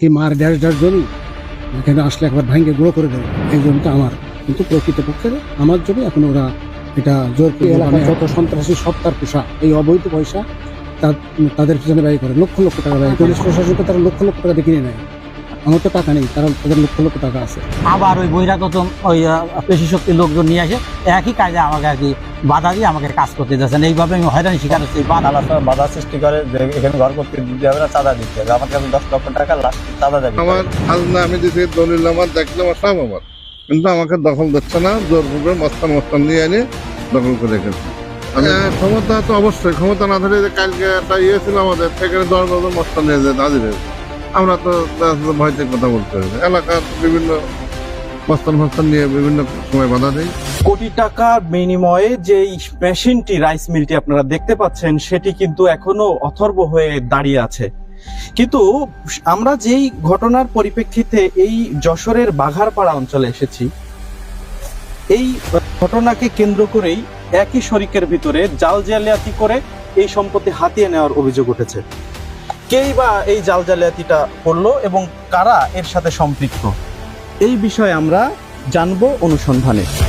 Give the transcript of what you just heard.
কি মার দেড় দেড় জমি এখানে আসলে একবার ভাঙ্গে গুঁড়ো করে দেবে এই জমিটা আমার। কিন্তু প্রকৃতপক্ষে আমার জমি এখন ওরা এটা জোর করে এলাকার যত সন্ত্রাসী সত্তার পোষা এই অবৈধ পয়সা তাদের পিছনে ব্যয় করে। লক্ষ লক্ষ টাকা ব্যয় পুলিশ প্রশাসনকে তারা লক্ষ লক্ষ টাকা কিনে নেয়। আমার তো টাকা নেই তারা তাদের লক্ষ লক্ষ টাকা আছে। আবার ওই বহিরাগত ওই পেশি শক্তির লোকজন নিয়ে আসে। একই কাজে আমাকে আর কি বাধা দিয়ে আমাকে কাজ করতে যাচ্ছেন এইভাবে আমি হয়রানি শিকার হচ্ছি। বাধা সৃষ্টি করে যে এখানে ঘর করতে দিতে হবে না চাঁদা দিতে হবে। আমার কাছে দশ লক্ষ টাকা লাস্ট চাঁদা দেবে। আমার খাজনা আমি দিতে দলিল আমার দেখলাম সব আমার। কিন্তু আমাকে দখল দিচ্ছে না জোরপূর্বে মস্তান মস্তান নিয়ে এনে দখল করে রেখেছে। ক্ষমতা তো অবশ্যই। ক্ষমতা না ধরে কালকে একটা ইয়ে ছিল আমাদের সেখানে দশ বছর মস্তান নিয়ে যেত হাজির আমরা তো ভয়তে কথা বলতে হবে এলাকার বিভিন্ন মস্তান ফস্তান নিয়ে বিভিন্ন সময় বাধা দেয়। কোটি টাকার বিনিময়ে যে মেশিনটি রাইস মিলটি আপনারা দেখতে পাচ্ছেন, সেটি কিন্তু এখনও অথর্ব হয়ে দাঁড়িয়ে আছে। কিন্তু আমরা যেই ঘটনার পরিপ্রেক্ষিতে এই যশোরের বাঘারপাড়া অঞ্চলে এসেছি, এই ঘটনাকে কেন্দ্র করেই একই শরিকের ভিতরে জাল জালিয়াতি করে এই সম্পত্তি হাতিয়ে নেওয়ার অভিযোগ উঠেছে। কেই বা এই জাল জালিয়াতিটা করল এবং কারা এর সাথে সম্পৃক্ত? এই বিষয়ে আমরা জানব অনুসন্ধানে।